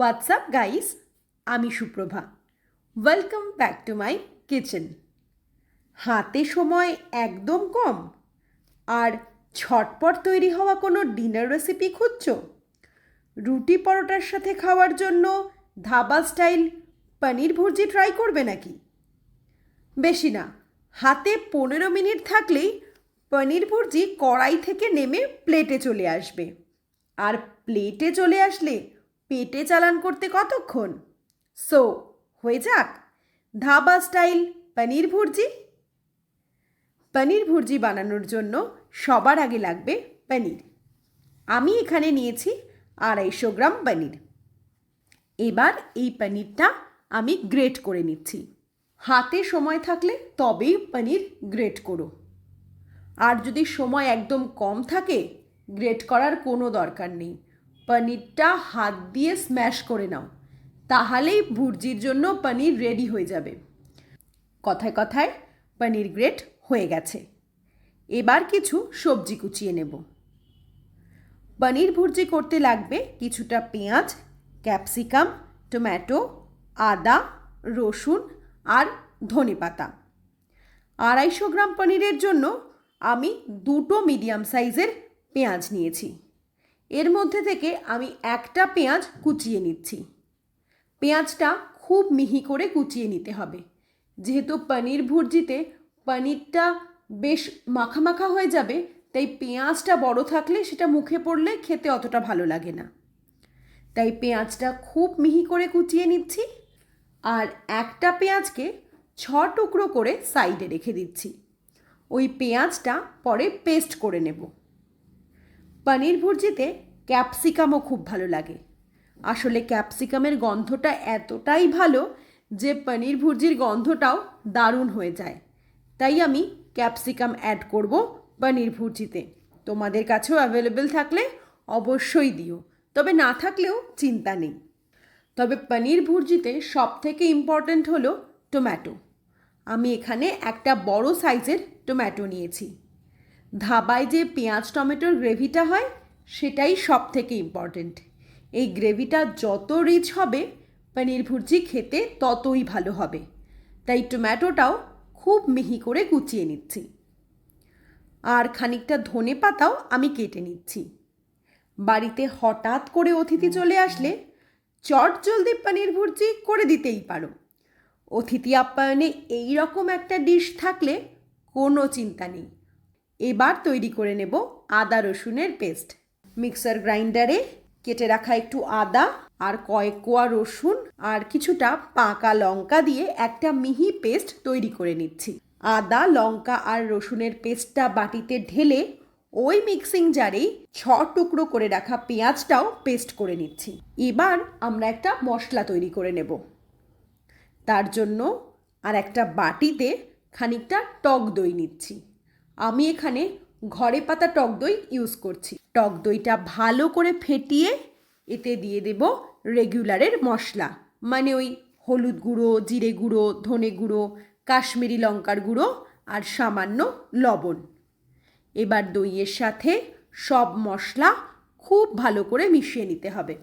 WhatsApp guys আমি Suprabha. Welcome back to my kitchen হাতে সময় একদম কম। আর ছটপট তৈরি হওয়া কোনো ডিনার রেসিপি খুঁজছো? রুটি পরোটার সাথে খাওয়ার জন্য ধাবা স্টাইল পনির ভুর্জি ট্রাই করবে নাকি? বেশি না, হাতে পনেরো মিনিট থাকলেই পনির ভুর্জি কড়াই থেকে নেমে প্লেটে চলে আসবে। আর প্লেটে চলে আসলে পেটে চালান করতে কতক্ষণ? সো হয়ে যাক। ধাবা স্টাইল পনির ভুর্জি। পনির ভুর্জি বানানোর জন্য সবার আগে লাগবে পনির। আমি এখানে নিয়েছি আড়াইশো গ্রাম পনির। এবার এই পনিরটা আমি গ্রেট করে নিচ্ছি। হাতে সময় থাকলে তবেই পনির গ্রেট করো। আর যদি সময় একদম কম থাকে, গ্রেট করার কোনো দরকার নেই। পনিরটা হাত দিয়ে স্ম্যাশ করে নাও। তাহলেই ভুর্জির জন্য পনির রেডি হয়ে যাবে। কথায় কথায় পনির গ্রেট হয়ে গেছে। এবার কিছু সবজি কুচিয়ে নেব। পনির ভুর্জি করতে লাগবে কিছুটা পেঁয়াজ, ক্যাপসিকাম, টমেটো, আদা, রসুন আর ধনেপাতা আড়াইশো গ্রাম পনিরের জন্য আমি দুটো মিডিয়াম সাইজের পেঁয়াজ নিয়েছি। এর মধ্যে থেকে আমি একটা পেঁয়াজ কুচিয়ে নিচ্ছি। পেঁয়াজটা খুব মিহি করে কুচিয়ে নিতে হবে। যেহেতু পনির ভুর্জিতে পনিরটা বেশ মাখা মাখা হয়ে যাবে, তাই পেঁয়াজটা বড় থাকলে সেটা মুখে পড়লে খেতে অতটা ভালো লাগে না। তাই পেঁয়াজটা খুব মিহি করে কুচিয়ে নিচ্ছি আর একটা পেঁয়াজকে ছ টুকরো করে সাইডে রেখে দিচ্ছি। ওই পেঁয়াজটা পরে পেস্ট করে নেব। পনির ভুর্জিতে ক্যাপসিকামও খুব ভালো লাগে। আসলে ক্যাপসিকামের গন্ধটা এতটাই ভালো যে পনির ভুর্জির গন্ধটাও দারুণ হয়ে যায়। তাই আমি ক্যাপসিকাম অ্যাড করব পনির ভুর্জিতে তোমাদের কাছেও অ্যাভেলেবেল থাকলে অবশ্যই দিও। তবে না থাকলেও চিন্তা নেই। তবে পনির ভুর্জিতে সব থেকে ইম্পর্ট্যান্ট হলো টমেটো। আমি এখানে একটা বড় সাইজের টমেটো নিয়েছি। ধাবায় যে পেঁয়াজ, টমেটোর গ্রেভিটা হয়, সেটাই সব থেকে ইম্পর্ট্যান্ট এই গ্রেভিটা যত রিচ হবে, পনির ভুর্জি খেতে ততই ভালো হবে। তাই টমেটোটাও খুব মিহি করে কুচিয়ে নিচ্ছি। আর খানিকটা ধনে পাতাও আমি কেটে নিচ্ছি। বাড়িতে হঠাৎ করে অতিথি চলে আসলে চট জলদি পনির ভুর্জি করে দিতেই পারো। অতিথি আপ্যায়নে এই রকম একটা ডিশ থাকলে কোনো চিন্তা নেই। এবার তৈরি করে নেব আদা রসুনের পেস্ট। মিক্সার গ্রাইন্ডারে কেটে রাখা একটু আদা আর কয়েক কোয়া রসুন আর কিছুটা পাকা লঙ্কা দিয়ে একটা মিহি পেস্ট তৈরি করে নিচ্ছি। আদা, লঙ্কা আর রসুনের পেস্টটা বাটিতে ঢেলে ওই মিক্সিং জারেই ছ টুকরো করে রাখা পেঁয়াজটাও পেস্ট করে নিচ্ছি। এবার আমরা একটা মশলা তৈরি করে নেব। তার জন্য আর একটা বাটিতে খানিকটা টক দই নিচ্ছি। আমি এখানে ঘরে পাতা টক দই ইউজ করছি। টক দইটা ভালো করে ফেটিয়ে এতে দিয়ে দেব রেগুলারের মশলা। মানে ওই হলুদ গুঁড়ো, জিরে গুঁড়ো, ধনে গুঁড়ো, কাশ্মীরি লঙ্কার গুঁড়ো আর সামান্য লবণ। এবার দইয়ের সাথে সব মশলা খুব ভালো করে মিশিয়ে নিতে হবে।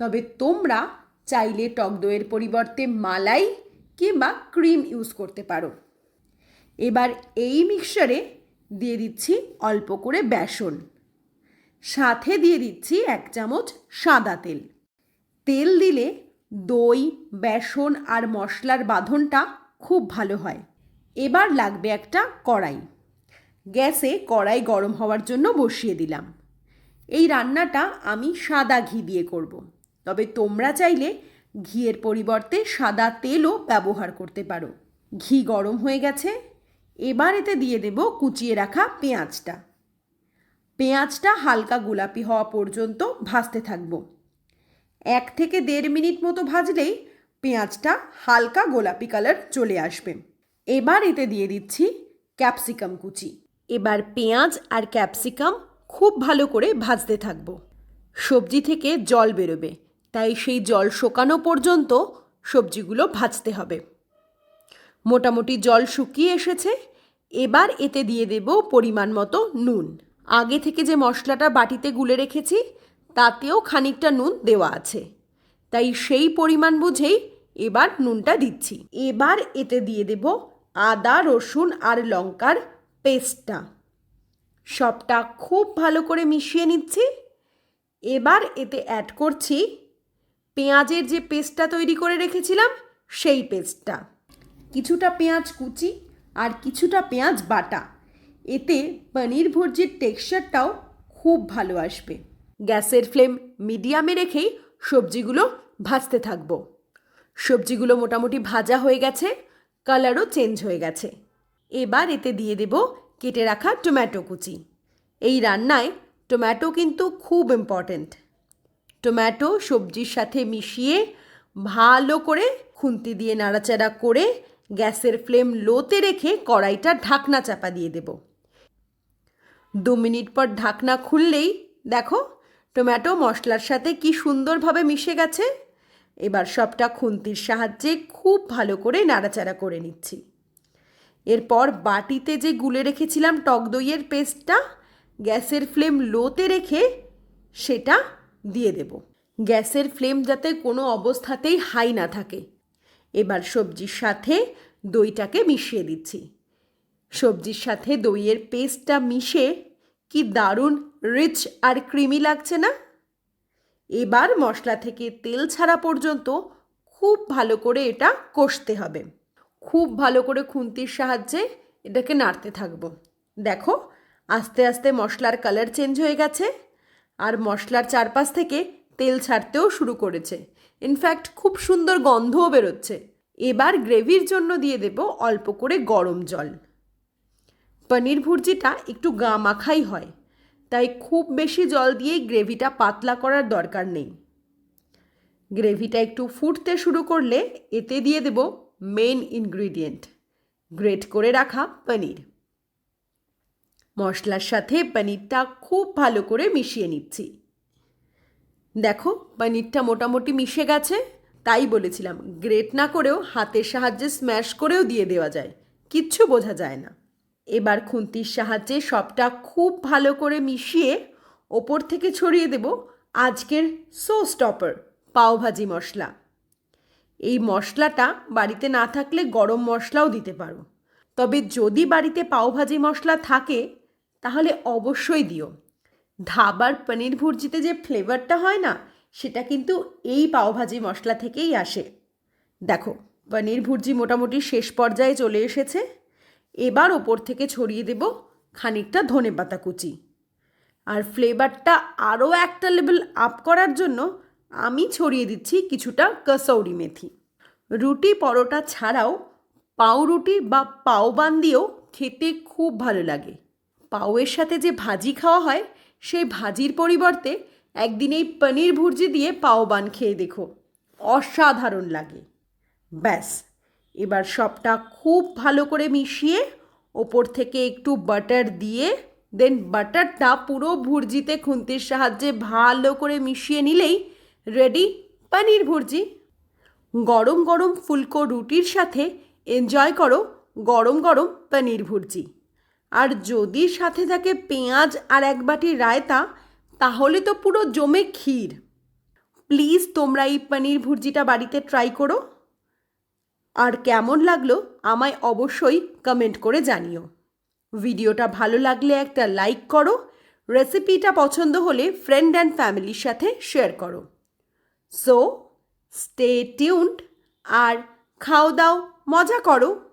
তবে তোমরা চাইলে টক দইয়ের পরিবর্তে মালাই কিংবা ক্রিম ইউজ করতে পারো। এবার এই মিক্সচারে দিয়ে দিচ্ছি অল্প করে বেসন। সাথে দিয়ে দিচ্ছি এক চামচ সাদা তেল। তেল দিলে দই, বেসন আর মশলার বাঁধনটা খুব ভালো হয়। এবার লাগবে একটা কড়াই। গ্যাসে কড়াই গরম হওয়ার জন্য বসিয়ে দিলাম। এই রান্নাটা আমি সাদা ঘি দিয়ে করব। তবে তোমরা চাইলে ঘিয়ের পরিবর্তে সাদা তেলও ব্যবহার করতে পারো। ঘি গরম হয়ে গেছে এবার এতে দিয়ে দেব কুচিয়ে রাখা পেঁয়াজটা। পেঁয়াজটা হালকা গোলাপি হওয়া পর্যন্ত ভাজতে থাকব। এক থেকে দেড় মিনিট মতো ভাজলেই পেঁয়াজটা হালকা গোলাপি কালার চলে আসবে। এবার এতে দিয়ে দিচ্ছি ক্যাপসিকাম কুচি। এবার পেঁয়াজ আর ক্যাপসিকাম খুব ভালো করে ভাজতে থাকব। সবজি থেকে জল বেরোবে, তাই সেই জল শোকানো পর্যন্ত সবজিগুলো ভাজতে হবে। মোটামুটি জল শুকিয়ে এসেছে। এবার এতে দিয়ে দেব পরিমাণ মতো নুন। আগে থেকে যে মশলাটা বাটিতে গুলে রেখেছি, তাতেও খানিকটা নুন দেওয়া আছে। তাই সেই পরিমাণ বুঝেই এবার নুনটা দিচ্ছি। এবার এতে দিয়ে দেব আদা, রসুন আর লঙ্কার পেস্টটা। সবটা খুব ভালো করে মিশিয়ে নিচ্ছি। এবার এতে অ্যাড করছি পেঁয়াজের যে পেস্টটা তৈরি করে রেখেছিলাম, সেই পেস্টটা। কিছুটা পেঁয়াজ কুচি আর কিছুটা পেঁয়াজ বাটা। এতে পনির ভুর্জির টেক্সচারটাও খুব ভালো আসবে। গ্যাসের ফ্লেম মিডিয়ামে রেখেই সবজিগুলো ভাজতে থাকব। সবজিগুলো মোটামুটি ভাজা হয়ে গেছে, কালারও চেঞ্জ হয়ে গেছে। এবার এতে দিয়ে দেব কেটে রাখা টমেটো কুচি। এই রান্নায় টমেটো কিন্তু খুব ইম্পর্ট্যান্ট টমেটো সবজির সাথে মিশিয়ে ভালো করে খুন্তি দিয়ে নাড়াচাড়া করে গ্যাসের ফ্লেম লোতে রেখে কড়াইটা ঢাকনা চাপা দিয়ে দেব। দু মিনিট পর ঢাকনা খুললেই দেখো, টমেটো মশলার সাথে কি সুন্দরভাবে মিশে গেছে। এবার সবটা খুন্তির সাহায্যে খুব ভালো করে নাড়াচাড়া করে নিচ্ছি। এরপর বাটিতে যে গুলে রেখেছিলাম টক দইয়ের পেস্টটা, গ্যাসের ফ্লেম লোতে রেখে সেটা দিয়ে দেব। গ্যাসের ফ্লেম যাতে কোনো অবস্থাতেই হাই না থাকে। এবার সবজির সাথে দইটাকে মিশিয়ে দিচ্ছি। সবজির সাথে দইয়ের পেস্টটা মিশে কি দারুণ রিচ আর ক্রিমি লাগছে না? এবার মশলা থেকে তেল ছাড়া পর্যন্ত খুব ভালো করে এটা কষতে হবে। খুব ভালো করে খুন্তির সাহায্যে এটাকে নাড়তে থাকব। দেখো, আস্তে আস্তে মশলার কালার চেঞ্জ হয়ে গেছে আর মশলার চারপাশ থেকে তেল ছাড়তেও শুরু করেছে। ইনফ্যাক্ট খুব সুন্দর গন্ধও বেরোচ্ছে। এবার গ্রেভির জন্য দিয়ে দেব অল্প করে গরম জল। পনির ভুর্জিটা একটু গা মাখাই হয়, তাই খুব বেশি জল দিয়েই গ্রেভিটা পাতলা করার দরকার নেই। গ্রেভিটা একটু ফুটতে শুরু করলে এতে দিয়ে দেব মেন ইনগ্রিডিয়েন্ট গ্রেট করে রাখা পনির। মশলার সাথে পনিরটা খুব ভালো করে মিশিয়ে নিচ্ছি। দেখো, পনিরটা মোটামুটি মিশে গেছে। তাই বলেছিলাম গ্রেট না করেও হাতের সাহায্যে স্ম্যাশ করেও দিয়ে দেওয়া যায়। কিচ্ছু বোঝা যায় না। এবার খুন্তির সাহায্যে সবটা খুব ভালো করে মিশিয়ে ওপর থেকে ছড়িয়ে দেব আজকের সো স্টপার পাওভাজি মশলা। এই মশলাটা বাড়িতে না থাকলে গরম মশলাও দিতে পারো। তবে যদি বাড়িতে পাওভাজি মশলা থাকে, তাহলে অবশ্যই দিও। ধাবার পনির ভুর্জিতে যে ফ্লেভারটা হয় না, সেটা কিন্তু এই পাওভাজি মশলা থেকেই আসে। দেখো, পনির ভুর্জি মোটামুটি শেষ পর্যায়ে চলে এসেছে। এবার ওপর থেকে ছড়িয়ে দেব খানিকটা ধনে পাতা কুচি। আর ফ্লেভারটা আরও একটা লেভেল আপ করার জন্য আমি ছড়িয়ে দিচ্ছি কিছুটা কসৌরি মেথি। রুটি পরোটা ছাড়াও পাউরুটি বা পাওবান দিয়েও খেতে খুব ভালো লাগে। পাউয়ের সাথে যে ভাজি খাওয়া হয় সেই ভাজির পরিবর্তে একদিন এই পনির ভুর্জি দিয়ে পাওবান খেয়ে দেখো। অসাধারণ লাগে। ব্যাস, এবার সবটা খুব ভালো করে মিশিয়ে ওপর থেকে একটু বাটার দিয়ে, দেন বাটারটা পুরো ভুর্জিতে খুন্তির সাহায্যে ভালো করে মিশিয়ে নিলেই রেডি পনির ভুর্জি। গরম গরম ফুলকো রুটির সাথে এনজয় করো গরম গরম পনির ভুর্জি। আর যদি সাথে থাকে পেঁয়াজ আর এক বাটি রায়তা, তাহলে তো পুরো জমে ক্ষীর। প্লিজ তোমরা এই পনির ভুর্জিটা বাড়িতে ট্রাই করো। আর কেমন লাগল আমায় অবশ্যই কমেন্ট করে জানিও। ভিডিওটা ভালো লাগলে একটা লাইক করো। রেসিপিটা পছন্দ হলে ফ্রেন্ড অ্যান্ড ফ্যামিলির সাথে শেয়ার করো। সো স্টে টিউনড আর খাও দাও, মজা করো।